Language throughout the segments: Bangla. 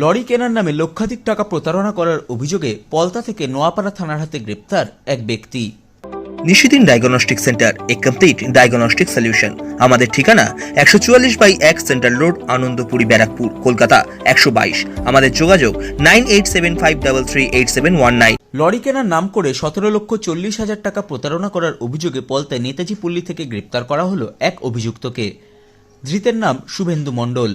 লরি কেনার নামে লক্ষাধিক টাকা প্রতারণা করার অভিযোগে পলতা থেকে নোয়াপাড়া থানার হাতে গ্রেপ্তার এক ব্যক্তি। নিশিদিন ডায়াগনস্টিক সেন্টার এ কমপ্লিট ডায়াগনস্টিক সলিউশন। আমাদের ঠিকানা একশো চুয়াল্লিশ বাই এক সেন্ট্রাল রোড আনন্দপুরি ব্যারাকপুর কলকাতা একশো বাইশ। আমাদের যোগাযোগ nine eight seven five double three eight seven one nine. Lorry কেনার নাম করে সতেরো লক্ষ চল্লিশ হাজার টাকা প্রতারণা করার অভিযোগে পলতায় নেতাজি পল্লী থেকে গ্রেপ্তার করা হলো এক অভিযুক্তকে। ধৃতের নাম শুভেন্দু মণ্ডল।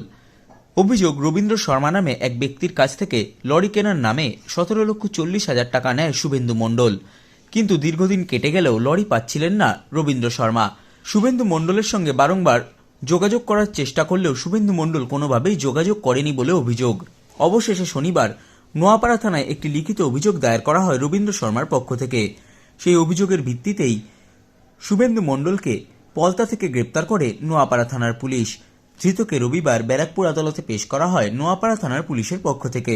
অভিযোগ, রবীন্দ্র শর্মা নামে এক ব্যক্তির কাছ থেকে লরি কেনার নামে সতেরো লক্ষ চল্লিশ হাজার টাকা নেয় শুভেন্দু মণ্ডল। কিন্তু দীর্ঘদিন কেটে গেলেও লরি পাচ্ছিলেন না রবীন্দ্র শর্মা। শুভেন্দু মণ্ডলের সঙ্গে বারংবার যোগাযোগ করার চেষ্টা করলেও শুভেন্দু মণ্ডল কোনোভাবেই যোগাযোগ করেনি বলে অভিযোগ। অবশেষে শনিবার নোয়াপাড়া থানায় একটি লিখিত অভিযোগ দায়ের করা হয় রবীন্দ্র শর্মার পক্ষ থেকে। সেই অভিযোগের ভিত্তিতেই শুভেন্দু মণ্ডলকে পলতা থেকে গ্রেপ্তার করে নোয়াপাড়া থানার পুলিশ। ধৃতকে রবিবার ব্যারাকপুর আদালতে পেশ করা হয় নোয়াপাড়া থানার পুলিশের পক্ষ থেকে।